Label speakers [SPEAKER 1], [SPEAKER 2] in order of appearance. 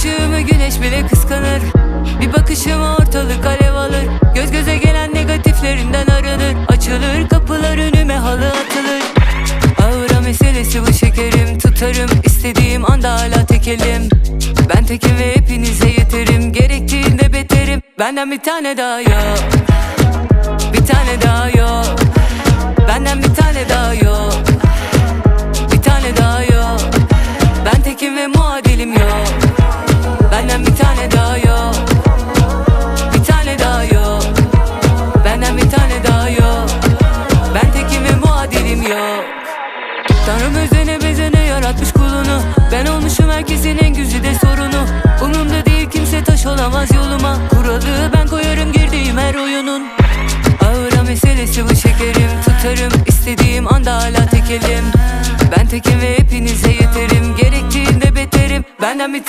[SPEAKER 1] ışığımı güneş bile kıskanır. Bir bakışıma ortalık alev alır. Göz göze gelen negatiflerinden arınır. Açılır kapılar önüme halı atılır. Ağıra meselesi bu şekerim. Tutarım istediğim anda hala tekelim. Ben tekim ve hepinize yeterim. Gerektiğinde beterim. Benden bir tane daha yok. Bir tane daha yok. Benden bir tane daha yok. Bir tane daha yok. Ben tekim ve muadilim yok Tanrım özene bezene yaratmış kulunu. Ben olmuşum herkesin en güzide sorunu. Umurumda değil kimse taş olamaz yoluma. Kuralı ben koyarım girdiğim her oyunun. Ağıra meselesi bu şekerim. Tutarım istediğim anda hala tekelim. Ben tekim ve hepinize yeterim. Gerektiğinde beterim. Benden bir